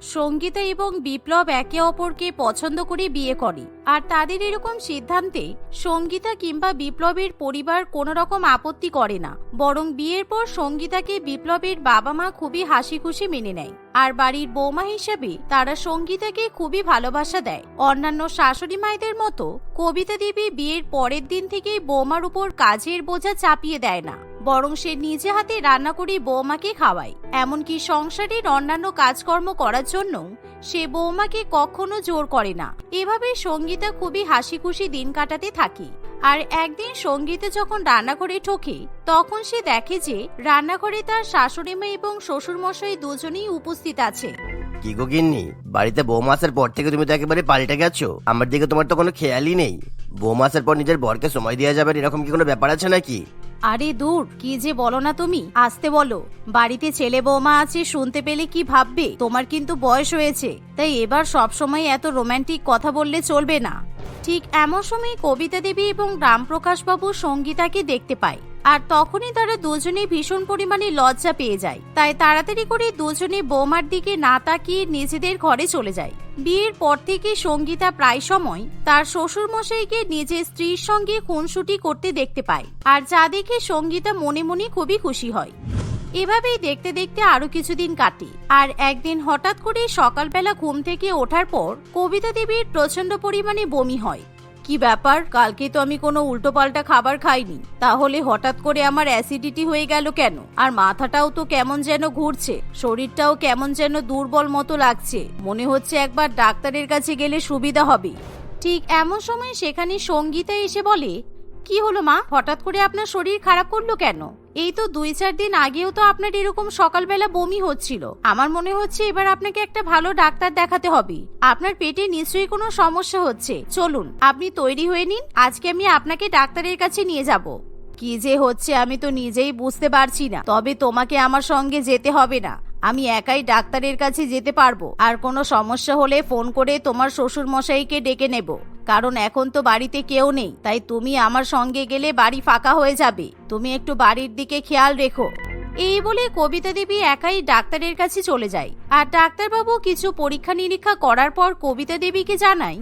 সঙ্গীতা এবং বিপ্লব একে অপরকে পছন্দ করে বিয়ে করে। আর তাদের এরকম সিদ্ধান্তে সঙ্গীতা কিংবা বিপ্লবের পরিবার কোনো রকম আপত্তি করে না। বরং বিয়ের পর সঙ্গীতাকে বিপ্লবের বাবা মা খুবই হাসি খুশি মেনে নেয়। আর বাড়ির বৌমা হিসেবে তারা সঙ্গীতাকে খুবই ভালোবাসা দেয়। অন্যান্য শাশুড়ি মায়েদের মতো কবিতা দেবী বিয়ের পরের দিন থেকেই বৌমার উপর কাজের বোঝা চাপিয়ে দেয় না। বরং সে নিজে হাতে রান্না করে বৌমাকে খাওয়ায়। এমনকি সংসারের অন্যান্য কাজকর্ম করার জন্য সে বৌমাকে কখনো জোর করে না। এভাবে সঙ্গীতা খুবই হাসি খুশি দিন কাটাতে থাকে। আর একদিন সঙ্গীতা যখন রান্নাঘরে ঠোকে তখন সে দেখে যে রান্নাঘরে তার শাশুড়ি মেয়ে এবং শ্বশুরমশাই দুজনেই উপস্থিত আছে। কি গো গিন্নি? বাড়িতে বৌমা আসার পর থেকে তুমি তো একেবারে পাল্টে গেছো। আমার দিকে তোমার তো কোনো খেয়ালই নেই। বৌমা আসার পর নিজের বরকে সময় দেওয়া যাবে এরকম কি কোনো ব্যাপার আছে নাকি? আরে দূর, কি যে বলো না তুমি? আসতে বলো। বাড়িতে ছেলে বৌমা আছে, শুনতে পেলে কি ভাববে? তোমার কিন্তু বয়স হয়েছে। তাই এবার সবসময় এত রোম্যান্টিক কথা বললে চলবে না। ঠিক এমন সময় কবিতা দেবী এবং রামপ্রকাশবাবু সঙ্গীতাকে দেখতে পায়। আর তখনই তারা দুজনে ভীষণ পরিমাণে লজ্জা পেয়ে যায়। তাই তাড়াতাড়ি করে দুজনে বৌমার দিকে না তাকিয়ে নিজেদের ঘরে চলে যায়। বিয়ের পর থেকে সঙ্গীতা প্রায় সময় তার শ্বশুর মশাইকে নিজের স্ত্রীর সঙ্গে খুনসুটি করতে দেখতে পায়। আর যা দেখে সঙ্গীতা মনে মনে খুবই খুশি হয়। এভাবেই দেখতে দেখতে আরও কিছুদিন কাটে। আর একদিন হঠাৎ করে সকালবেলা ঘুম থেকে ওঠার পর কবিতা দেবীর প্রচণ্ড পরিমাণে বমি হয়। কি ব্যাপার? কালকে তো আমি কোনো উল্টো পাল্টা খাবার খাইনি। তাহলে হঠাৎ করে আমার অ্যাসিডিটি হয়ে গেল কেন? আর মাথাটাও তো কেমন যেন ঘুরছে, শরীরটাও কেমন যেন দুর্বল মতো লাগছে। মনে হচ্ছে একবার ডাক্তারের কাছে গেলে সুবিধা হবে। ঠিক এমন সময় সেখানে সঙ্গীতা এসে বলে, কি হলো মা? হঠাৎ করে আপনার শরীর খারাপ করল কেন? এই তো দুই চার দিন আগেও তো আপনার এরকম সকালবেলা বমি হচ্ছিল। আমার মনে হচ্ছে এবার আপনাকে একটা ভালো ডাক্তার দেখাতে হবে। আপনার পেটে নিশ্চয়ই কোনো সমস্যা হচ্ছে। চলুন, আপনি তৈরি হয়ে নিন। আজকে আমি আপনাকে ডাক্তারের কাছে নিয়ে যাব। কি যে হচ্ছে আমি তো নিজেই বুঝতে পারছি না। তবে তোমাকে আমার সঙ্গে যেতে হবে না। আমি একাই ডাক্তারের কাছে যেতে পারব। আর কোনো সমস্যা হলে ফোন করে তোমার শ্বশুর মশাইকে ডেকে নেব। কারণ এখন তো বাড়িতে কেউ নেই, তাই তুমি আমার সঙ্গে গেলে বাড়ি ফাঁকা হয়ে যাবে। তুমি একটু বাড়ির দিকে খেয়াল রেখো। এই বলে কবিতা দেবী একাই ডাক্তারের কাছে চলে যায়। আর ডাক্তারবাবু কিছু পরীক্ষা নিরীক্ষা করার পর কবিতা দেবীকে জানায়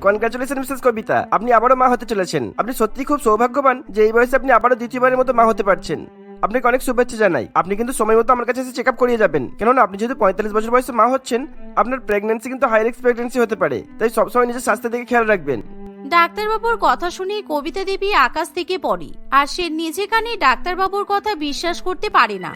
কনগ্রাচুলেশন মিসেস কবিতা। আপনি আবারও মা হতে চলেছেন। আপনি সত্যি খুব সৌভাগ্যবান যে এই বয়সে আপনি আবারও দ্বিতীয়বারের মতো মা হতে পারছেন। আপনাকে অনেক শুভেচ্ছা জানাই। আপনি কিন্তু সময় মতো আমার কাছে এসে চেক আপ করিয়ে যাবেন। কেননা আপনি যেহেতু পঁয়তাল্লিশ বছর বয়সে মা হচ্ছেন, আপনার প্রেগনেন্সি কিন্তু হাই রিস্ক প্রেগনেন্সি হতে পারে। তাই সবসময় নিজের স্বাস্থ্যের দিকে খেয়াল রাখবেন। ডাক্তারবাবুর কথা শুনে কবিতা দেবী আকাশ থেকে পড়ে। আর সে নিজে কানে ডাক্তারবাবুর কথা বিশ্বাস করতে পারে না।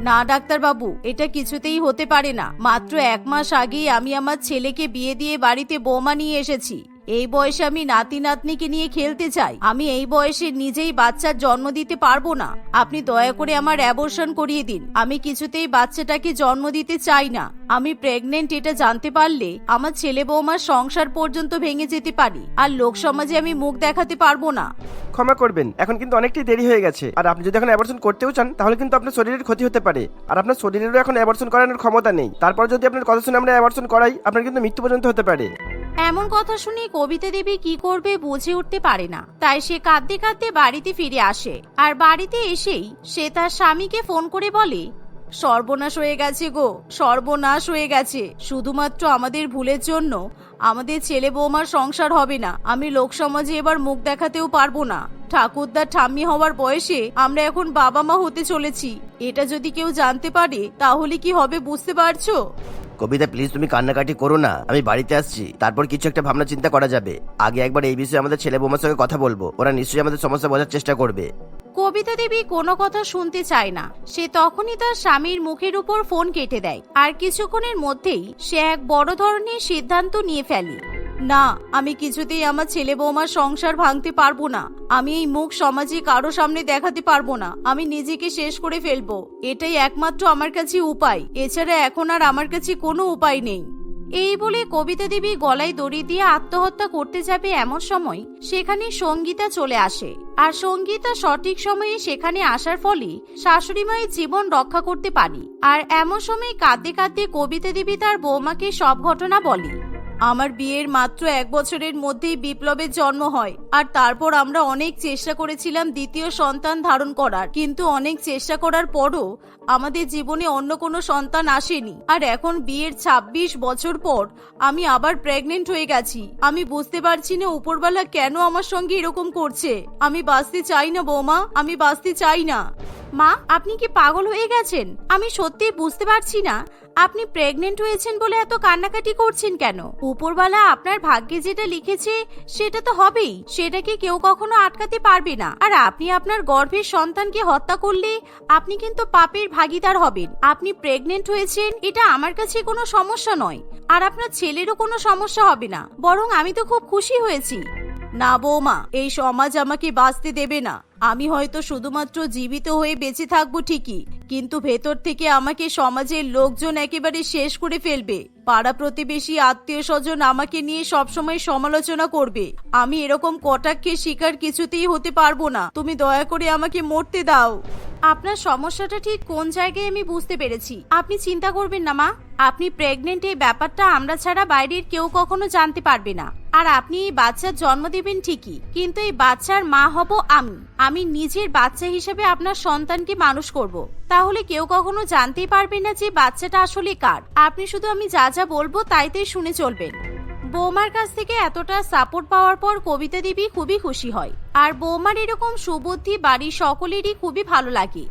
না, ডাক্তারবাবু, এটা কিছুতেই হতে পারে না। মাত্র এক মাস আগেই আমি আমার ছেলেকে বিয়ে দিয়ে বাড়িতে বৌমা নিয়ে এসেছি। এই বয়সে আমি নাতি নাতনিকে নিয়ে খেলতে চাই। আমি এই বয়সে নিজেই বাচ্চার জন্ম দিতে পারব না। আপনি দয়া করে আমার অ্যাবর্শন করিয়ে দিন। আমি কিছুতেই বাচ্চাটাকে জন্ম দিতে চাই না। আমি প্রেগনেন্ট এটা জানতে পারলে আমার ছেলে বৌমার সংসার পর্যন্ত ভেঙে যেতে পারি। আর লোক সমাজে আমি মুখ দেখাতে পারব না। ক্ষমা করবেন। এখন কিন্তু অনেকটাই দেরি হয়ে গেছে। আর আপনি যদি এখন অ্যাবর্শন করতেও চান, তাহলে কিন্তু আপনার শরীরের ক্ষতি হতে পারে। আর আপনার শরীরেরও এখন অ্যাবর্শন করানোর ক্ষমতা নেই। তারপর যদি আপনার কথা শুনে আমরা অ্যাবর্শন করাই, আপনার কিন্তু মৃত্যু পর্যন্ত হতে পারে। এমন কথা শুনে কবিতা দেবী কি করবে বুঝে উঠতে পারে না। তাই সে কাঁদতে কাঁদতে বাড়িতে ফিরে আসে। আর বাড়িতে এসেই সে তার স্বামীকে ফোন করে বলে, সর্বনাশ হয়ে গেছে গো, সর্বনাশ হয়ে গেছে। শুধুমাত্র আমাদের ভুলের জন্য আমাদের ছেলে বৌমার সংসার হবে না। আমি লোক সমাজে এবার মুখ দেখাতেও পারব না। ঠাকুরদার ঠাম্মি হওয়ার বয়সে আমরা এখন বাবা মা হতে চলেছি। এটা যদি কেউ জানতে পারে তাহলে কি হবে বুঝতে পারছ? কবিতা প্লিজ তুমি কান্নাকাটি করো না। আমি বাড়িতে আসছি। তারপর কিছু একটা ভাবনা, চিন্তা করা যাবে। আগে একবার এই বিষয়ে আমাদের ছেলে বৌমার সঙ্গে কথা বলব। ওরা নিশ্চয়ই আমাদের সমস্যা বোঝার চেষ্টা করবে। কবিতা দেবী কোনো কথা শুনতে চায় না। সে তখনই তার স্বামীর মুখের উপর ফোন কেটে দেয়। আর কিছুক্ষণের মধ্যেই সে এক বড় ধরনের সিদ্ধান্ত নিয়ে ফেলে। না, আমি কিছুতেই আমার ছেলে বৌমার সংসার ভাঙতে পারব না। আমি এই মুখ সমাজে কারও সামনে দেখাতে পারব না। আমি নিজেকে শেষ করে ফেলব। এটাই একমাত্র আমার কাছে উপায়। এছাড়া এখন আর আমার কাছে কোনো উপায় নেই। এই বলে কবিতা দেবী গলায় দড়ি দিয়ে আত্মহত্যা করতে যাবে এমন সময় সেখানে সঙ্গীতা চলে আসে। আর সঙ্গীতা সঠিক সময়ে সেখানে আসার ফলে শাশুড়ি মায়ের জীবন রক্ষা করতে পারি। আর এমন সময় কাঁদতে কাঁদতে কবিতা দেবী তার বৌমাকে সব ঘটনা বলে। আমার বিয়ের মাত্র এক বছরের মধ্যেই বিপ্লবের জন্ম হয়, আর তারপর আমরা অনেক চেষ্টা করেছিলাম দ্বিতীয় সন্তান ধারণ করার। কিন্তু অনেক চেষ্টা করার পরও আমাদের জীবনে অন্য কোনো সন্তান আসেনি। আর এখন বিয়ের ২৬ বছর পর আমি আবার প্রেগনেন্ট হয়ে গেছি। আমি বুঝতে পারছি না উপরওয়ালা কেন আমার সঙ্গে এরকম করছে। আমি বাঁচতে চাই না বৌমা, আমি বাঁচতে চাই না। মা, আপনি কি পাগল হয়ে গেছেন? আমি সত্যি বুঝতে পারছি না। আপনি প্রেগনেন্ট হয়েছেন বলে এত কান্নাকাটি করছেন কেন? উপরওয়ালা আপনার ভাগ্যে যেটা লিখেছে, সেটা তো হবেই। সেটাকে কেউ কখনো আটকাতে পারবে না। আর আপনি আপনার গর্ভের সন্তানকে হত্যা করলে, আপনি কিন্তু পাপের ভাগিদার হবেন। আপনি প্রেগনেন্ট হয়েছেন, এটা আমার কাছে কোনো সমস্যা নয়। আর আপনার ছেলেরও কোনো সমস্যা হবে না। বরং আমি তো খুব খুশি হয়েছি। না বৌমা, এই সমাজ আমাকে বাঁচতে দেবে না। আমি হয়তো শুধুমাত্র জীবিত হয়ে বেঁচে থাকব ঠিকই, কিন্তু ভেতর থেকে আমাকে সমাজের লোকজন একেবারে শেষ করে ফেলবে। পাড়া প্রতিবেশী, আত্মীয় স্বজন আমাকে নিয়ে সবসময় সমালোচনা করবে। আমি এরকম কটাক্ষের শিকার কিছুতেই হতে পারব না। তুমি দয়া করে আমাকে মরতে দাও। আপনার সমস্যাটা ঠিক কোন জায়গায় আমি বুঝতে পেরেছি। আপনি চিন্তা করবেন না, মা। আপনি প্রেগনেন্ট এই ব্যাপারটা আমরা ছাড়া বাইরের কেউ কখনো জানতে পারবে না। আর আপনি এই বাচ্চার জন্ম দেবেন ঠিকই, কিন্তু এই বাচ্চার মা হব আমি। আমি নিজের বাচ্চা হিসেবে আপনার সন্তানকে মানুষ করব। তাহলে কেউ কখনো জানতেই পারবে না যে বাচ্চাটা আসলে কার। আপনি শুধু আমি যা যা বলব তাইতেই শুনে চলবেন বৌমার কাছ থেকে এতটা সাপোর্ট পাওয়ার পর কবিতা দেবী খুবই খুশি হয়। আর বৌমার এরকম সুবুদ্ধি বাড়ির সকলেরই খুবই ভালো লাগে।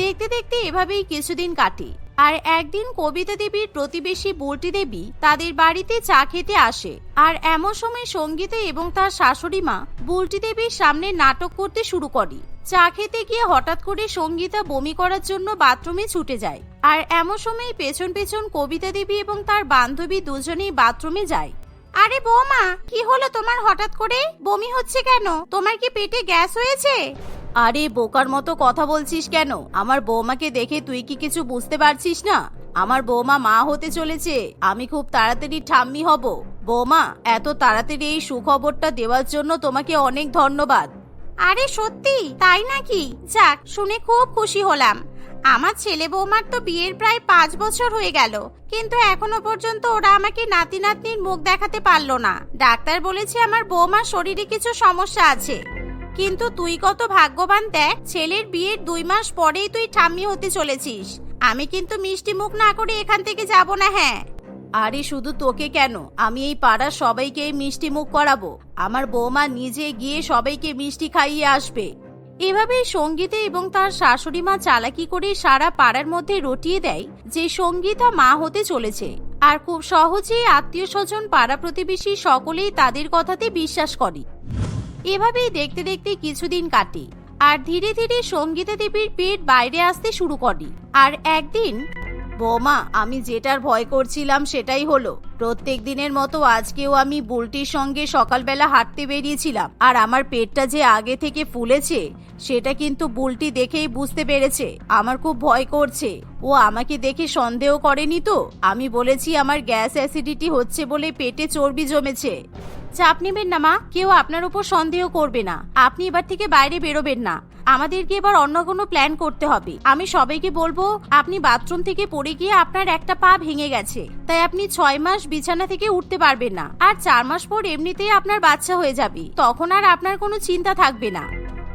দেখতে দেখতে এভাবেই কিছুদিন কাটে। আর একদিন কবিতা দেবীর প্রতিবেশী বুলটি দেবী তাদের বাড়িতে চা খেতে আসে। আর এমন সময় সঙ্গীতা এবং তার শাশুড়ি মা বুলটি দেবীর সামনে নাটক করতে শুরু করে। চা খেতে গিয়ে হঠাৎ করে সঙ্গীতা বমি করার জন্য বাথরুমে ছুটে যায়। আর এমন সময় পেছন পেছন কবিতা দেবী এবং তার বান্ধবী দুজনেই বাথরুমে যায়। আরে বৌমা, কি হলো তোমার হঠাৎ করে? বমি হচ্ছে কেন? তোমার কি পেটে গ্যাস হয়েছে? আরে, বোকার মতো কথা বলছিস কেন? আমার বৌমাকে দেখে তুই কি কিছু বুঝতে পারছিস না? আমার বৌমা মা হতে চলেছে, আমি খুব তাড়াতাড়ি ঠাম্মি হব। বৌমা, এত তাড়াতাড়ি এই সুখবরটা দেওয়ার জন্য তোমাকে অনেক ধন্যবাদ। আরে, সত্যি? তাই নাকি? যাক, শুনে খুব খুশি হলাম। আমার ছেলে বৌমার তো বিয়ের প্রায় পাঁচ বছর হয়ে গেল, কিন্তু এখনও পর্যন্ত ওরা আমাকে নাতি নাতনির মুখ দেখাতে পারল না। ডাক্তার বলেছে আমার বৌমার শরীরে কিছু সমস্যা আছে। কিন্তু তুই কত ভাগ্যবান দেখ, ছেলের বিয়ের দুই মাস পরেই তুই ঠাম্মি হতে চলেছিস। আমি কিন্তু মিষ্টি মুখ না করে এখান থেকে যাব না হ্যাঁ। আরে শুধু তোকে কেন? আমি এই পাড়ার সবাইকে মিষ্টি মুখ করাবো। আমার বৌমা নিজে গিয়ে সবাইকে মিষ্টি খাইয়ে আসবে। এভাবেই সঙ্গীতা এবং তার শাশুড়ি মা চালাকি করে সারা পাড়ার মধ্যে রটিয়ে দেয় যে সঙ্গীতা মা হতে চলেছে। আর খুব সহজেই আত্মীয় স্বজন পাড়া প্রতিবেশী সকলেই তাদের কথাতে বিশ্বাস করে। এভাবেই দেখতে দেখতে কিছুদিন কাটে, আর ধীরে ধীরে সঙ্গীতা দেবীর পেট বাইরে আসতে শুরু করে। আর একদিন, বৌমা, আমি যেটার ভয় করছিলাম সেটাই হলো, প্রত্যেক দিনের মতো আজকেও আমি বুলটির সঙ্গে সকালবেলা হাঁটতে বেরিয়েছিলাম, আর আমার পেটটা যে আগে থেকে ফুলেছে, সেটা কিন্তু বুলটি দেখেই বুঝতে পেরেছে, আমার খুব ভয় করছে। ও আমাকে দেখে সন্দেহ করেনি তো? আমি বলেছি আমার গ্যাস অ্যাসিডিটি হচ্ছে বলে পেটে চর্বি জমেছে। চাপ নেবেন না, মা। কেউ আপনার উপর সন্দেহ করবে না। আপনি এবার থেকে বাইরে বেরোবেন না। আমাদেরকে এবার অন্য কোনো প্ল্যান করতে হবে। আমি সবাইকে বলব, আপনি বাথরুম থেকে পড়ে গিয়ে আপনার একটা পা ভেঙে গেছে। তাই আপনি ছয় মাস বিছানা থেকে উঠতে পারবেন না। আর চার মাস পর এমনিতেই আপনার বাচ্চা হয়ে যাবে। তখন আর আপনার কোনো চিন্তা থাকবে না।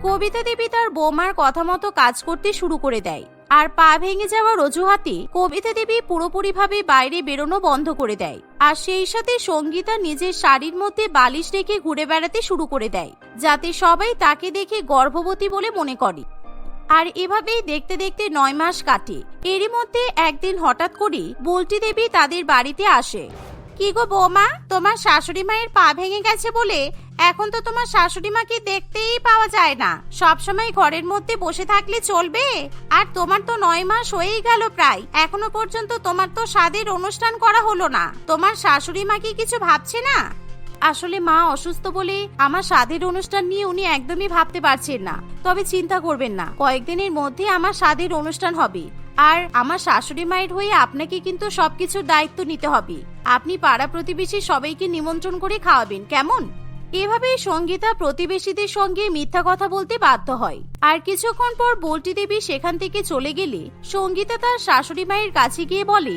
কবিতা দেবী তার বৌমার কথা মতো কাজ করতে শুরু করে দেয়। আর পা ভেঙে যাওয়ার অজুহাতে কবিতা দেবী পুরোপুরিভাবে বাইরে বেরোনো বন্ধ করে দেয়। আর সেই সাথে সঙ্গীতা নিজের শাড়ির মধ্যে বালিশ রেখে ঘুরে বেড়াতে শুরু করে দেয়, যাতে সবাই তাকে দেখে গর্ভবতী বলে মনে করে। আর এভাবেই দেখতে দেখতে নয় মাস কাটে। এরই মধ্যে একদিন হঠাৎ করে বলটি দেবী তাদের বাড়িতে আসে। কি গো বৌমা, তোমার শাশুড়ি মায়ের পা ভেঙে গেছে বলে এখন তো তোমার শাশুড়ি মাকে দেখতেই পাওয়া যায় না। সব সময় ঘরের মধ্যে বসে থাকলে চলবে। আর তোমার তো নয় মাস হয়েই গেল প্রায়। এখনও পর্যন্ত তোমার তো স্বাদের অনুষ্ঠান করা হলো না। তোমার শাশুড়ি মা কি কিছু ভাবছে না? আসলে মা অসুস্থ বলে আমার স্বাদের অনুষ্ঠান নিয়ে উনি একদমই ভাবতে পারছেন না। তবে চিন্তা করবেন না। কয়েকদিনের মধ্যে আমার স্বাদের অনুষ্ঠান হবে। আর আমার শাশুড়ি মায়ের হয়ে আপনাকে কিন্তু সবকিছুর দায়িত্ব নিতে হবে। আপনি পাড়া প্রতিবেশী সবাইকে নিমন্ত্রণ করে খাওয়াবেন। কেমন? এভাবেই সঙ্গীতা প্রতিবেশীদের সঙ্গে মিথ্যা কথা বলতে বাধ্য হয়। আর কিছুক্ষণ পর বল্টি দেবী সেখান থেকে চলে গেলে সঙ্গীতা তার শাশুড়ি মায়ের কাছে গিয়ে বলে,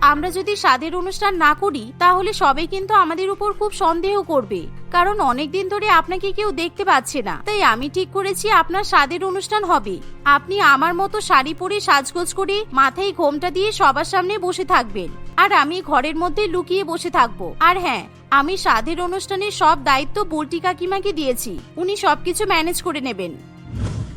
আমরা যদি স্বাদের অনুষ্ঠান না করি, তাহলে সবাই কিন্তু আমাদের উপর খুব সন্দেহ করবে। কারণ অনেক দিন ধরে আপনাকে কেউ দেখতে পাচ্ছে না। তাই আমি ঠিক করেছি আপনার স্বাদের অনুষ্ঠান হবে। আপনি আমার মতো শাড়ি পরে সাজগোজ করে মাথায় ঘোমটা দিয়ে সবার সামনে বসে থাকবেন। আর আমি ঘরের মধ্যে লুকিয়ে বসে থাকব। আর হ্যাঁ আমি স্বাদের অনুষ্ঠানের সব দায়িত্ব বুলটি কাকিমাকে দিয়েছি। উনি সবকিছু ম্যানেজ করে নেবেন।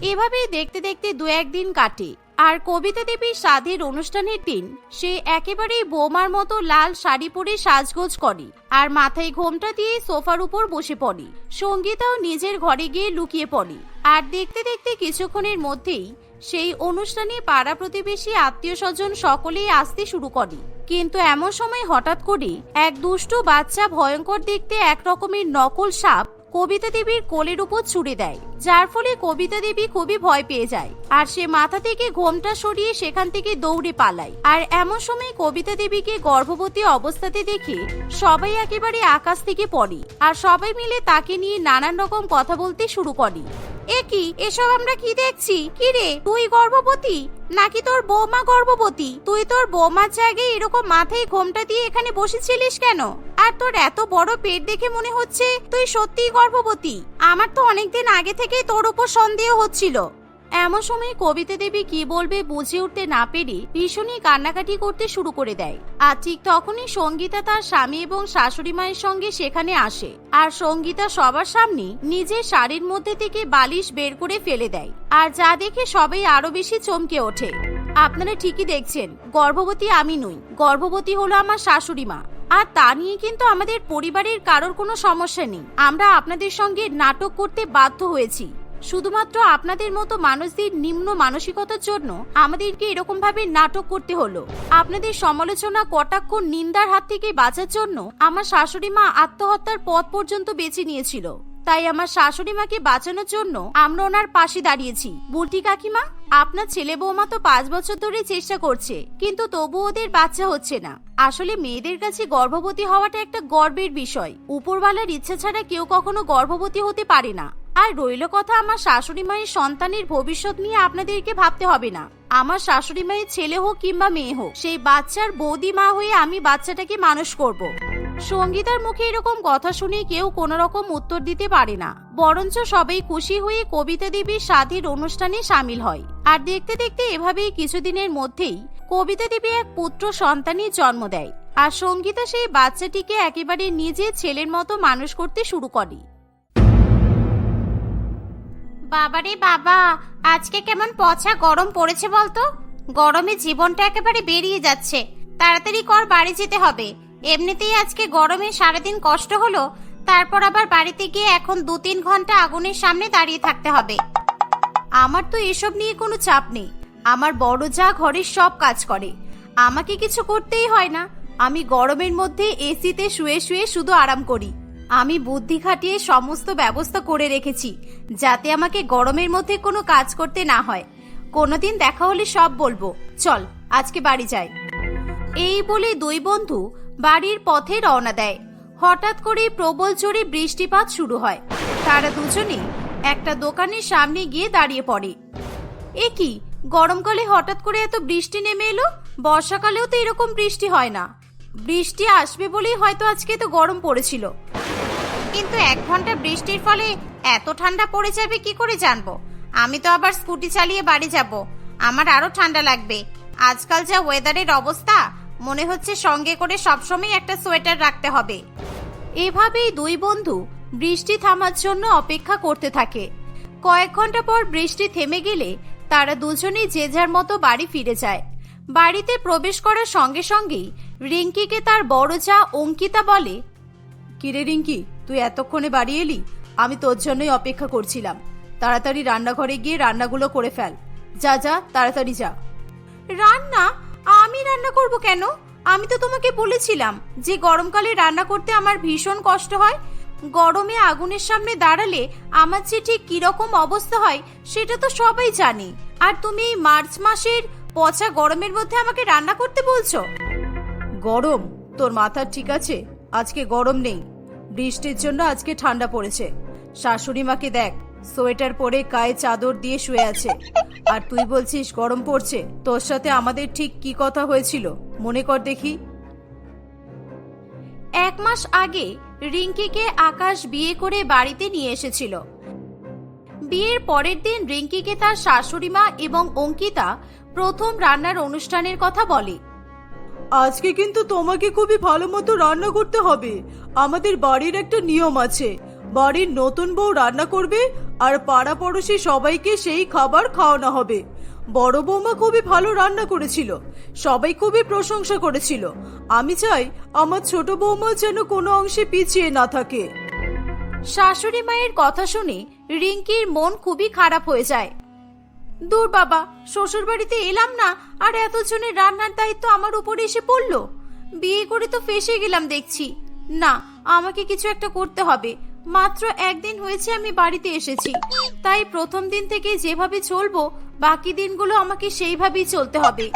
এভাবেই দেখতে দেখতে দু একদিন কাটে। আর কবিতা দেবীর সাধের অনুষ্ঠানের দিন, সে একেবারেই বোমার মতো লাল শাড়ি পরে সাজগোজ করে আর মাথায় ঘোমটা দিয়ে সোফার উপর বসে পড়ে। সঙ্গীতাও নিজের ঘরে গিয়ে লুকিয়ে পড়ে। আর দেখতে দেখতে কিছুক্ষণের মধ্যেই সেই অনুষ্ঠানে পাড়া প্রতিবেশী আত্মীয় স্বজন সকলেই আসতে শুরু করে। কিন্তু এমন সময় হঠাৎ করে এক দুষ্টু বাচ্চা ভয়ঙ্কর দেখতে এক রকমের নকল সাপ কবিতা দেবীর কোলের উপর ছুড়ে দেয়, যার ফলে কবিতা দেবী খুবই ভয় পেয়ে যায় আর সে মাথা থেকে ঘোমটা সরিয়ে সেখান থেকে দৌড়ে পালায়। আর এমন সময় কবিতা দেবীকে গর্ভবতী অবস্থাতে দেখে সবাই একেবারে আকাশ থেকে পড়ে আর সবাই মিলে তাকে নিয়ে নানান রকম কথা বলতে শুরু করে। এ কি? এসব আমরা কি দেখছি? কি রে? তুই গর্ভবতী? নাকি তোর বৌমা গর্ভবতী? তুই তোর বৌমার জায়গায় এরকম মাথায় ঘোমটা দিয়ে এখানে বসেছিলিস কেন? আর তোর এত বড় পেট দেখে মনে হচ্ছে তুই সত্যিই গর্ভবতী। আমার তো অনেকদিন আগে থেকেই তোর উপর সন্দেহ হচ্ছিল। এমন সময় কবিতা দেবী কি বলবে বুঝে উঠতে না পেরে ভীষণই কান্নাকাটি করতে শুরু করে দেয়। আর ঠিক তখনই সঙ্গীতা তার স্বামী এবং শাশুড়ি মায়ের সঙ্গে সেখানে আসে। আর সঙ্গীতা সবার সামনে নিজের শাড়ির মধ্যে থেকে বালিশ বের করে ফেলে দেয়। আর যা দেখে সবাই আরও বেশি চমকে ওঠে। আপনারা ঠিকই দেখছেন, গর্ভবতী আমি নই, গর্ভবতী হলো আমার শাশুড়ি মা। আর তা নিয়ে কিন্তু আমাদের পরিবারের কারোর কোনো সমস্যা নেই। আমরা আপনাদের সঙ্গে নাটক করতে বাধ্য হয়েছি। শুধুমাত্র আপনাদের মতো মানুষদের নিম্ন মানসিকতার জন্য আমাদেরকে এরকম ভাবে নাটক করতে হলো। আপনাদের সমালোচনা, কটাক্ষ, নিন্দার হাত থেকে বাঁচার জন্য আমার শাশুড়ি মা আত্মহত্যার পথ পর্যন্ত বেছে নিয়েছিল। তাই আমার শাশুড়ি মাকে বাঁচানোর জন্য আমরা ওনার পাশে দাঁড়িয়েছি। বুলটি কাকিমা, আপনার ছেলে বৌমা তো পাঁচ বছর ধরে চেষ্টা করছে, কিন্তু তবু ওদের বাচ্চা হচ্ছে না। আসলে মেয়েদের কাছে গর্ভবতী হওয়াটা একটা গর্বের বিষয়। উপরওয়ালার ইচ্ছা ছাড়া কেউ কখনো গর্ভবতী হতে পারে না। আর রইল কথা আমার শাশুড়ি মায়ের সন্তানের ভবিষ্যৎ নিয়ে আপনাদেরকে ভাবতে হবে না। আমার শাশুড়ি মায়ের ছেলে হোক কিংবা মেয়ে হোক, সেই বাচ্চার বৌদি মা হয়ে আমি বাচ্চাটাকে মানুষ করব। সঙ্গীতার মুখে এরকম কথা শুনে কেউ কোনো রকম উত্তর দিতে পারে না। বরঞ্চ সবাই খুশি হয়ে কবিতা দেবীর স্বাধীর অনুষ্ঠানে সামিল হয়। আর দেখতে দেখতে এভাবেই কিছুদিনের মধ্যেই কবিতা দেবী এক পুত্র সন্তানের জন্ম দেয়। আর সঙ্গীতা সেই বাচ্চাটিকে একেবারে নিজের ছেলের মতো মানুষ করতে শুরু করে। বাবারে বাবা, আজকে কেমন পচা গরম পড়েছে বলতো? গরমে জীবনটা একেবারে বেরিয়ে যাচ্ছে। তাড়াতাড়ি কর বাড়ি যেতে হবে। এমনিতেই আজকে গরমে সারাদিন কষ্ট হলো, তারপর আবার বাড়িতে গিয়ে এখন দু তিন ঘণ্টা আগুনের সামনে দাঁড়িয়ে থাকতে হবে। আমার তো এসব নিয়ে কোনো চাপ নেই। আমার বড় যা ঘরের সব কাজ করে। আমাকে কিছু করতেই হয় না। আমি গরমের মধ্যে এসিতে শুয়ে শুয়ে শুধু আরাম করি। আমি বুদ্ধি খাটিয়ে সমস্ত ব্যবস্থা করে রেখেছি, যাতে আমাকে গরমের মধ্যে কোনো কাজ করতে না হয়। কোনোদিন দেখা হলে সব বলব। চল, আজকে বাড়ি যাই। এই বলে দুই বন্ধু বাড়ির পথে রওনা দেয়। হঠাৎ করে প্রবল জোরে বৃষ্টিপাত শুরু হয়। তারা দুজনে একটা দোকানের সামনে গিয়ে দাঁড়িয়ে পড়ে। এ কি, গরমকালে হঠাৎ করে এত বৃষ্টি নেমে এলো? বর্ষাকালেও তো এরকম বৃষ্টি হয় না। বৃষ্টি আসবে বলেই হয়তো আজকে তো গরম পড়েছিল। কিন্তু এক ঘণ্টা বৃষ্টির ফলে এত ঠান্ডা পড়ে যাবে কি করে জানব? আমি তো আবার স্কুটি চালিয়ে বাড়ি যাব। আমার আরও ঠান্ডা লাগবে। আজকাল যা ওয়েদারের অবস্থা, মনে হচ্ছে সঙ্গে করে সবসময় একটা সোয়েটার রাখতে হবে। এভাবেই দুই বন্ধু বৃষ্টি থামার জন্য অপেক্ষা করতে থাকে। কয়েক ঘণ্টা পর বৃষ্টি থেমে গেলে তারা দুজনেই যে যার মতো বাড়ি ফিরে যায়। বাড়িতে প্রবেশ করার সঙ্গে সঙ্গেই রিঙ্কিকে তার বড় যা অঙ্কিতা বলে কিরে রিঙ্কি তুই এতক্ষণে বাড়ি এলি? আমি তোর জন্যই অপেক্ষা করছিলাম। তাড়াতাড়ি রান্নাঘরে গিয়ে রান্নাগুলো করে ফেল। যা যা তাড়াতাড়ি যা। রান্না? আমি রান্না করব কেন? আমি তো তোমাকে বলেছিলাম যে গরমকালে রান্না করতে আমার ভীষণ কষ্ট হয়। গরমে আগুনের সামনে দাঁড়ালে আমার যে ঠিক কীরকম অবস্থা হয় সেটা তো সবাই জানে। আর তুমি এই মার্চ মাসের পচা গরমের মধ্যে আমাকে রান্না করতে বলছো? গরম তোর মাথা ঠিক আছে? আজকে গরম নেই। বৃষ্টির জন্য আজকে ঠান্ডা পড়েছে। শাশুড়ি মাকে দেখ, সোয়েটার পরে গায়ে চাদর দিয়ে শুয়ে আছে। আর তুই বলছিস গরম পড়ছে, তোর সাথে আমাদের ঠিক কি কথা হয়েছিল? মনে কর দেখি। এক মাস আগে রিঙ্কিকে আকাশ বিয়ে করে বাড়িতে নিয়ে এসেছিল। বিয়ের পরের দিন রিঙ্কিকে তার শাশুড়ি মা এবং অঙ্কিতা প্রথম রান্নার অনুষ্ঠানের কথা বলে। আজকে কিন্তু তোমাকে খুবই ভালো মতো রান্না করতে হবে। আমাদের বাড়ির একটা নিয়ম আছে। বাড়ির নতুন বউ রান্না করবে আর পাড়া পড়োশি সবাইকে সেই খাবার খাওয়ানো হবে। বড় বৌমা খুবই ভালো রান্না করেছিল। সবাই খুবই প্রশংসা করেছিল। আমি চাই আমার ছোট বৌমা যেন কোনো অংশে পিছিয়ে না থাকে। শাশুড়ি মায়ের কথা শুনে রিঙ্কির মন খুবই খারাপ হয়ে যায়। দূর বাবা শ্বশুর বাড়িতে এলাম না, আর এতজনের রান্নার দায়িত্ব আমার উপরে এসে পড়ল। বিয়ে করে তো ফেসে গেলাম দেখছি। না, আমাকে কিছু একটা করতে হবে। মাত্র একদিন হয়েছে আমি বাড়িতে এসেছি। তাই প্রথম দিন থেকে যেভাবে চলবো, বাকি দিনগুলো আমাকে সেইভাবেই চলতে হবে।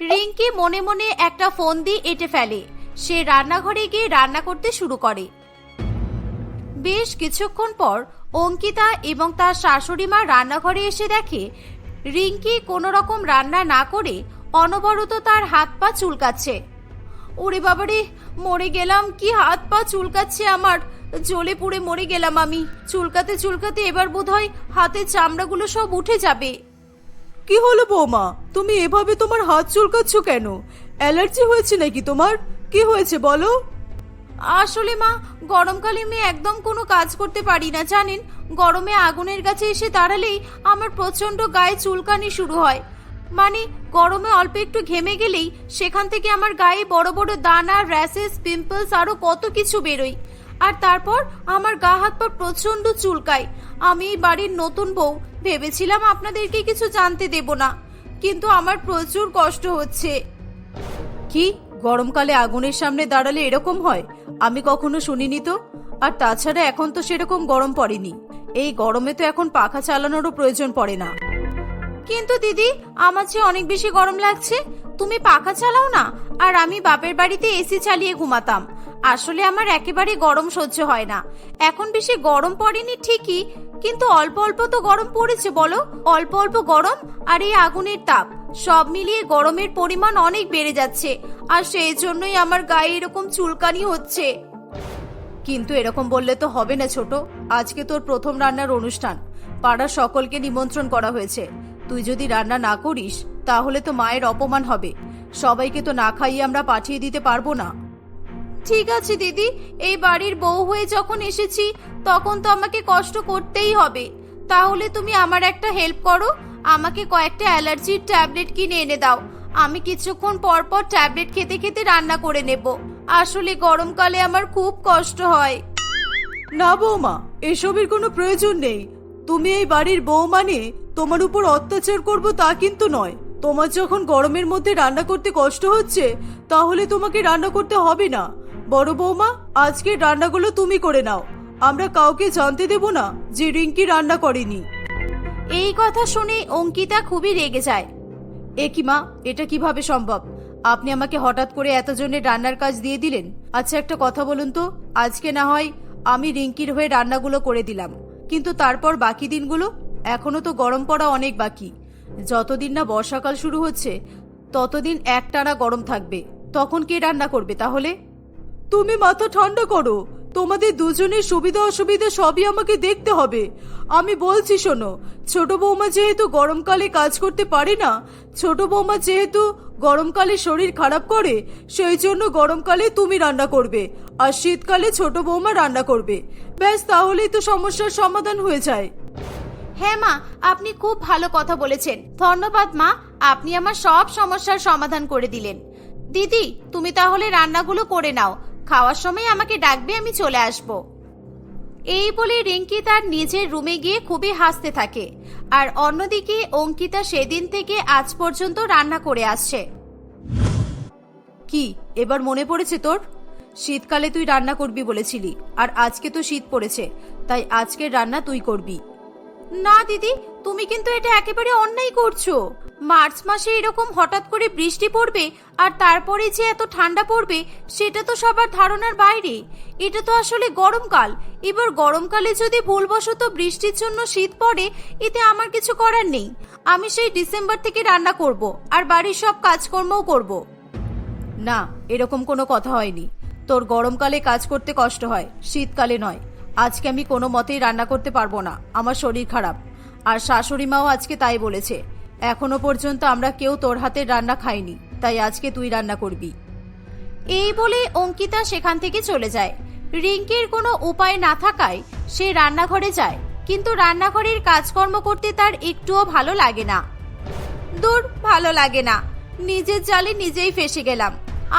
রিঙ্কি মনে মনে একটা ফোন দিয়ে এঁটে ফেলে। সে রান্নাঘরে গিয়ে রান্না করতে শুরু করে। বেশ কিছুক্ষণ পর অঙ্কিতা এবং তার শাশুড়ি মা রান্নাঘরে এসে দেখে, রিঙ্কি কোনো রকম রান্না না করে অনবরত তার হাত পা চুলকাচ্ছে। ওরে বাবারে, মরে গেলাম, কি হাত পা চুলকাচ্ছে আমার? জ্বলে পুড়ে মরে গেলাম আমি। চুলকাতে চুলকাতে এবার বোধহয় হাতের চামড়াগুলো সব উঠে যাবে। কি হলো বৌমা? তুমি এভাবে তোমার হাত চুলকাচ্ছ কেন? অ্যালার্জি হয়েছে নাকি তোমার? কি হয়েছে বলো? আসলে মা, গরমকালে আমি একদম কোনো কাজ করতে পারি না, জানেন? গরমে আগুনের কাছে এসে দাঁড়ালেই আমার প্রচণ্ড গায়ে চুলকানি শুরু হয়। মানে গরমে অল্প একটু ঘেমে গেলেই সেখান থেকে আমার গায়ে বড় বড় দানা র্যাশেস পিম্পলস আরও কত কিছু বেরোয়। আর তারপর আমার গা হাত পা প্রচণ্ড চুলকায়। আমি এই বাড়ির নতুন বউ, ভেবেছিলাম আপনাদেরকে কিছু জানতে দেব না। কিন্তু আমার প্রচুর কষ্ট হচ্ছে। কি? গরমকালে আগুনের সামনে দাঁড়ালে এরকম হয়? আমি কখনো শুনিনি তো। আর তাছাড়া এখন তো সেরকম গরম পড়েনি। এই গরমে তো এখন পাখা চালানোরও প্রয়োজন পড়ে না। কিন্তু দিদি, আমার চেয়ে অনেক বেশি গরম লাগছে, তুমি পাখা চালাও না। আর আমি বাপের বাড়িতে এসি চালিয়ে ঘুমাতাম। আসলে আমার একেবারে গরম সহ্য হয় না। এখন বেশি গরম পড়েনি ঠিকই, কিন্তু অল্প অল্প তো গরম পড়েছে বলো। অল্প অল্প গরম আর এই আগুনের তাপ। সব মিলিয়ে গরমের পরিমাণ অনেক বেড়ে যাচ্ছে, আর সেই জন্যই আমার গায়ে এরকম চুলকানি হচ্ছে। কিন্তু এরকম বললে তো হবে না ছোট, আজকে তোর প্রথম রান্নার অনুষ্ঠান, পাড়ার সকলকে নিমন্ত্রণ করা হয়েছে। তুই যদি রান্না না করিস, তাহলে তো মায়ের অপমান হবে, সবাইকে তো না খাইয়ে আমরা পাঠিয়ে দিতে পারব না। ঠিক আছে দিদি, এই বাড়ির বউ হয়ে যখন এসেছি, তখন তো আমাকে কষ্ট করতেই হবে, তাহলে তুমি আমার একটা হেল্প করো আমাকে কয়েকটা অ্যালার্জির ট্যাবলেট কিনে এনে দাও। আমি কিছুক্ষণ পর পর ট্যাবলেট খেতে খেতে রান্না করে নেব। আসলে গরমকালে আমার খুব কষ্ট হয়। না বৌমা, এসবের কোনো প্রয়োজন নেই। তুমি এই বাড়ির বউ মানে তোমার উপর অত্যাচার করব তা কিন্তু নয়। তোমার যখন গরমের মধ্যে রান্না করতে কষ্ট হচ্ছে, তাহলে তোমাকে রান্না করতে হবে না। বড় বৌমা, আজকের রান্নাগুলো তুমি করে নাও। আমরা কাউকে জানতে দেব না যে রিঙ্কি রান্না করেনি। এই কথা শুনে অঙ্কিতা খুবই রেগে যায়। এ কি মা, এটা কীভাবে সম্ভব? আপনি আমাকে হঠাৎ করে এতজনের রান্নার কাজ দিয়ে দিলেন। আচ্ছা একটা কথা বলুন তো। আজকে না হয় আমি রিঙ্কির হয়ে রান্নাগুলো করে দিলাম। কিন্তু তারপর বাকি দিনগুলো? এখনও তো গরম পড়া অনেক বাকি। যতদিন না বর্ষাকাল শুরু হচ্ছে, ততদিন একটানা গরম থাকবে। তখন কে রান্না করবে তাহলে? তুমি মাথা ঠান্ডা করো। তোমাদের দুজনের সুবিধা অসুবিধা সবই আমাকে দেখতে হবে। আমি বলছি, শোনো, ছোট বৌমা যেহেতু গরমকালে কাজ করতে পারে না, ছোট বৌমা যেহেতু গরমকালে শরীর খারাপ করে, সেই জন্য গরমকালে তুমি রান্না করবে, আর শীতকালে ছোট বৌমা রান্না করবে। ব্যাস, তাহলেই তো সমস্যার সমাধান হয়ে যায়। হ্যাঁ মা, আপনি খুব ভালো কথা বলেছেন। ধন্যবাদ মা, আপনি আমার সব সমস্যার সমাধান করে দিলেন। দিদি, তুমি তাহলে রান্নাগুলো করে নাও খাওয়ার সময় আমাকে ডাকবে, আমি চলে আসব। এই বলে রিঙ্কি তার নিজের রুমে গিয়ে খুবই হাসতে থাকে। আর অন্যদিকে অঙ্কিতা সেদিন থেকে আজ পর্যন্ত রান্না করে আসছে। কি, এবার মনে পড়েছে তোর? শীতকালে তুই রান্না করবি বলেছিলি, আর আজকে তো শীত পড়েছে, তাই আজকের রান্না তুই করবি। না দিদি, তুমি কিন্তু এটা একেবারে অন্যায় করছ। মার্চ মাসে এরকম হঠাৎ করে বৃষ্টি পড়বে আর তারপরে যে এত ঠান্ডা পড়বে, সেটা তো সবার ধারণার বাইরে। এটা তো আসলে গরমকাল। এবার গরমকালে যদি ভুলবশত বৃষ্টির জন্য শীত পড়ে, এতে আমার কিছু করার নেই। আমি সেই ডিসেম্বর থেকে রান্না করব আর বাড়ির সব কাজকর্মও করব। না, এরকম কোনো কথা হয়নি। তোর গরমকালে কাজ করতে কষ্ট হয়, শীতকালে নয়। আজকে আমি কোনো মতেই রান্না করতে পারব না। আমার শরীর খারাপ। আর শাশুড়ি মাও আজকে তাই বলেছে। এখনও পর্যন্ত আমরা কেউ তোর হাতের রান্না খাইনি, তাই আজকে তুই রান্না করবি। এই বলে অঙ্কিতা সেখান থেকে চলে যায়। রিঙ্কির কোনো উপায় না থাকায় সে রান্নাঘরে যায়, কিন্তু রান্নাঘরের কাজকর্ম করতে তার একটুও ভালো লাগে না। দূর, ভালো লাগে না। নিজের জালে নিজেই ফেসে গেলাম।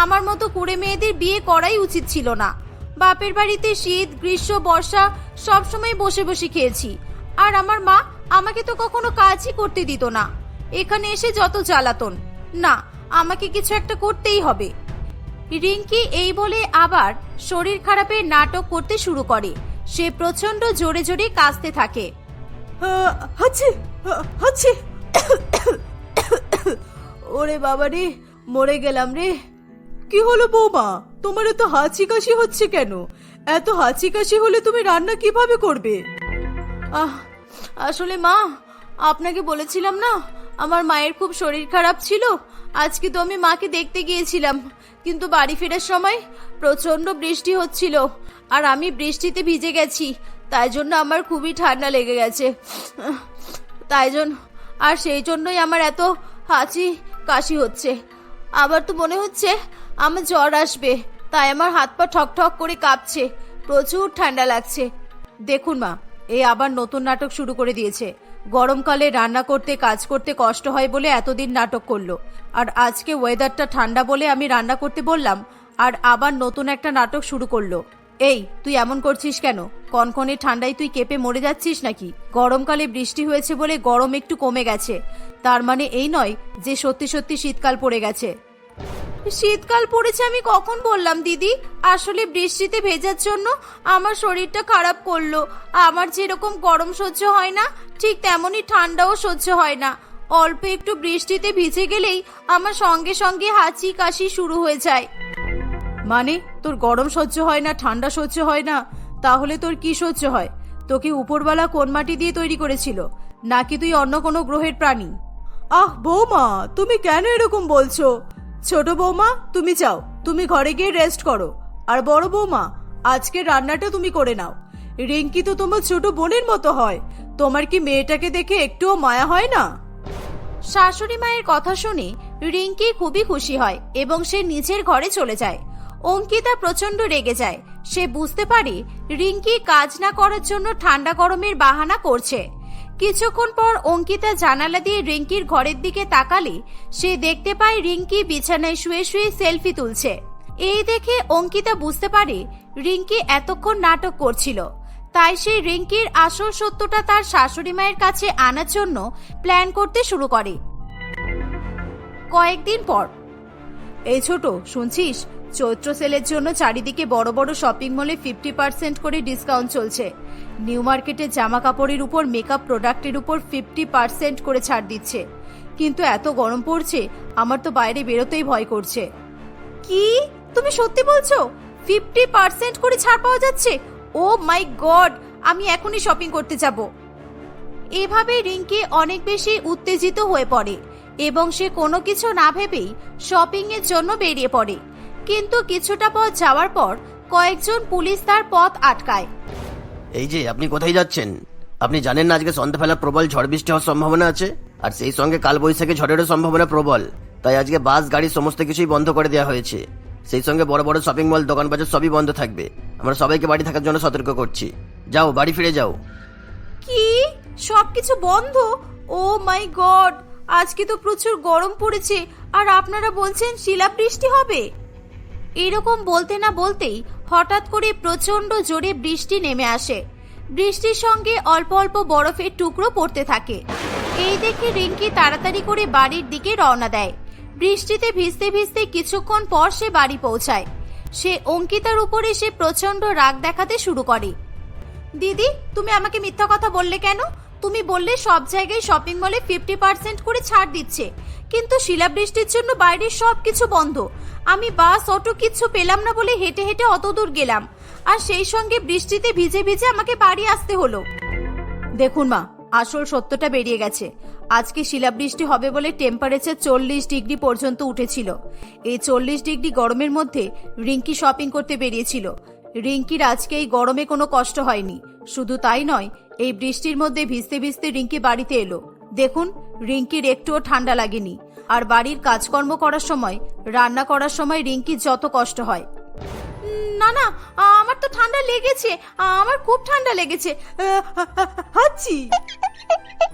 আমার মতো কুড়ে মেয়েদের বিয়ে করাই উচিত ছিল না। বাপের বাড়িতে শীত, গ্রীষ্ম, বর্ষা সবসময় বসে বসে খেয়েছি। আর আমার মা আমাকে তো কখনো কাজই করতে দিত না। এখানে এসে যত জ্বালাতন। না আমাকে কিছু একটা করতেই হবে। রিঙ্কি এই বলে আবার শরীর খারাপের নাটক করতে শুরু করে। সে প্রচণ্ড জোরে জোরে কাঁচতে থাকে। হচ্ছে হচ্ছে ওরে বাবা রে মরে গেলাম রে। কি হলো বৌমা? তোমার এত হাঁচি কাশি হচ্ছে কেন? এত হাঁচি কাশি হলে তুমি রান্না কীভাবে করবে? আহ আসলে মা আপনাকে বলেছিলাম না আমার মায়ের খুব শরীর খারাপ ছিল। আজকে তো আমি মাকে দেখতে গিয়েছিলাম। কিন্তু বাড়ি ফেরার সময় প্রচণ্ড বৃষ্টি হচ্ছিল। আর আমি বৃষ্টিতে ভিজে গেছি। তাই জন্য আমার খুবই ঠান্ডা লেগে গেছে। তাই জন্য আর সেই জন্যই আমার এত হাঁচি কাশি হচ্ছে। আবার তো মনে হচ্ছে আমার জ্বর আসবে। তাই আমার হাত পা ঠক ঠক করে কাঁপছে। প্রচুর ঠান্ডা লাগছে। দেখুন মা এই আবার নতুন নাটক শুরু করে দিয়েছে। গরমকালে রান্না করতে, কাজ করতে কষ্ট হয় বলে এতদিন নাটক করল। আর আজকে ওয়েদারটা ঠান্ডা বলে আমি রান্না করতে বললাম, আর আবার নতুন একটা নাটক শুরু করল। এই, তুই এমন করছিস কেন? কনকনে ঠান্ডায় তুই কেঁপে মরে যাচ্ছিস নাকি? গরমকালে বৃষ্টি হয়েছে বলে গরম একটু কমে গেছে। তার মানে এই নয় যে সত্যি সত্যি শীতকাল পড়ে গেছে। শীতকাল পড়েছে আমি কখন বললাম, দিদি? আসলে বৃষ্টিতে ভেজার জন্য আমার শরীরটা খারাপ করল। আমার যেরকম গরম সহ্য হয় না, ঠিক তেমনই ঠান্ডাও সহ্য হয় না। অল্প একটু বৃষ্টিতে ভিজে গেলেই আমার সঙ্গে সঙ্গে হাঁচি কাশি শুরু হয়ে যায়। মানে তোর গরম সহ্য হয় না, ঠান্ডা সহ্য হয় না? তাহলে তোর কি সহ্য হয়? তোকে উপরওয়ালা কোন মাটি দিয়ে তৈরি করেছিল? নাকি তুই অন্য কোনো গ্রহের প্রাণী? আহ, বৌমা, তুমি কেন এরকম বলছো? ছোট বৌমা, তুমি যাও। তুমি ঘরে গিয়ে রেস্ট করো। আর বড় বৌমা আজকে রান্নাটা তুমি করে নাও। রিঙ্কি তো তোমার ছোট বোনের মতো হয়। তোমার কি মেয়েটাকে দেখে একটুও মায়া হয় না? শাশুড়ি মায়ের কথা শুনে রিঙ্কি খুবই খুশি হয় এবং সে নিজের ঘরে চলে যায়। অঙ্কিতা প্রচণ্ড রেগে যায়। সে বুঝতে পারে রিঙ্কি কাজ না করার জন্য ঠান্ডা গরমের বাহানা করছে। কিছুক্ষণ পর অঙ্কিতা জানালা দিয়ে রিঙ্কির ঘরের দিকে তাকালে সে দেখতে পায় রিঙ্কি বিছানায় শুয়ে শুয়ে সেলফি তুলছে। এই দেখে অঙ্কিতা বুঝতে পারে রিঙ্কি এতক্ষণ নাটক করছিল। তাই সে রিঙ্কির আসল সত্যটা তার শাশুড়ি মায়ের কাছে আনার জন্য প্ল্যান করতে শুরু করে। কয়েকদিন পর। এই ছোট, শুনছিস? চৈত্র সেলের জন্য চারিদিকে বড় বড় শপিং মলে ফিফটি পার্সেন্ট করে ডিসকাউন্ট চলছে। নিউ মার্কেটে জামা কাপড়ের উপর মেকআপ প্রোডাক্টের উপর ফিফটি পার্সেন্ট করে ছাড় দিচ্ছে। কিন্তু এত গরম পড়ছে, আমার তো বাইরে বেরোতেই ভয় করছে। কি? তুমি সত্যি বলছো? ফিফটি পার্সেন্ট করে ছাড় পাওয়া যাচ্ছে? ও মাই গড, আমি এখনই শপিং করতে যাব। এভাবে রিঙ্কি অনেক বেশি উত্তেজিত হয়ে পড়ে এবং সে কোনো কিছু না ভেবেই শপিং এর জন্য বেরিয়ে পড়ে। কিন্তু কিছুটা পথ যাওয়ার পর কয়েকজন পুলিশ তার পথ আটকায়। এই যে আপনি কোথায় যাচ্ছেন? আপনি জানেন না আজকে সন্ধ্যাবেলা প্রবল ঝড় বৃষ্টি হওয়ার সম্ভাবনা আছে? আর সেই সঙ্গে কাল বৈশাখী ঝড়েরও সম্ভাবনা প্রবল। তাই আজকে বাস গাড়ি সমস্ত কিছুই বন্ধ করে দেওয়া হয়েছে। সেই সঙ্গে বড় বড় শপিং মল দোকান বাজার সবই বন্ধ থাকবে। আমরা সবাইকে বাড়ি থাকার জন্য সতর্ক করছি। যাও বাড়ি ফিরে যাও। কি? সবকিছু বন্ধ? Oh my God! আজকে তো প্রচুর গরম পড়েছে। আর আপনারা বলছেন শিলাবৃষ্টি হবে? এরকম বলতে না বলতেই হঠাৎ করে প্রচণ্ড জোরে বৃষ্টি নেমে আসে। বৃষ্টির সঙ্গে অল্প অল্প বরফের টুকরো পড়তে থাকে। এই দেখে রিঙ্কি তাড়াতাড়ি করে বাড়ির দিকে রওনা দেয়। বৃষ্টিতে ভিজতে ভিজতে কিছুক্ষণ পর সে বাড়ি পৌঁছায়। সে অঙ্কিতার উপরে সে প্রচণ্ড রাগ দেখাতে শুরু করে। দিদি, তুমি আমাকে মিথ্যা কথা বললে কেন? তুমি বললে সব জায়গায় শপিং মলে ফিফটি পার্সেন্ট করে ছাড় দিচ্ছে। কিন্তু শিলাবৃষ্টির জন্য বাইরের সব কিছু বন্ধ। আমি বাস, অটো কিচ্ছু পেলাম না বলে হেঁটে হেঁটে অত দূর গেলাম। আর সেই সঙ্গে বৃষ্টিতে ভিজে ভিজে আমাকে বাড়ি আসতে হলো। দেখুন মা, আসল সত্যটা বেরিয়ে গেছে। আজকে শিলাবৃষ্টি হবে বলে টেম্পারেচার চল্লিশ ডিগ্রি পর্যন্ত উঠেছিল। এই চল্লিশ ডিগ্রি গরমের মধ্যে রিঙ্কি শপিং করতে বেরিয়েছিল। রিঙ্কির আজকে এই গরমে কোনো কষ্ট হয়নি। শুধু তাই নয় এই বৃষ্টির মধ্যে ভিজতে ভিজতে রিঙ্কি বাড়িতে এলো। দেখুন রিঙ্কির একটুও ঠান্ডা লাগেনি। আর বাড়ির কাজকর্ম করার সময় রান্না করার সময় রিঙ্কির যত কষ্ট হয়। না না আমার তো ঠান্ডা লেগেছে। আমার খুব ঠান্ডা লেগেছে। হাচ্ছি।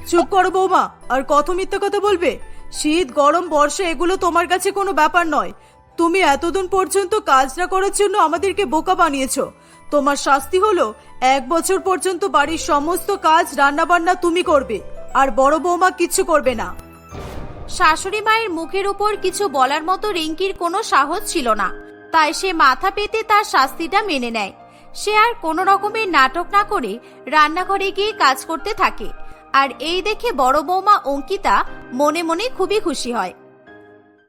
চুপ করো বৌমা আর কত মিথ্যা কথা বলবে? শীত গরম বর্ষা এগুলো তোমার কাছে কোনো ব্যাপার নয়। তুমি এতদিন পর্যন্ত কাজ না করার জন্য আমাদেরকে বোকা বানিয়েছ। তোমার শাস্তি হলো, এক বছর পর্যন্ত বাড়ির সমস্ত কাজ রান্না বান্না তুমি করবে, আর বড় বৌমা কিচ্ছু করবে না। শাশুড়ি মায়ের মুখের উপর কিছু বলার মতো রিঙ্কির কোনো সাহস ছিল না, তাই সে মাথা পেতে তার শাস্তিটা মেনে নেয়। সে আর কোনো রকমের নাটক না করে রান্নাঘরে গিয়ে কাজ করতে থাকে, আর এই দেখে বড় বৌমা অঙ্কিতা মনে মনে খুবই খুশি হয়।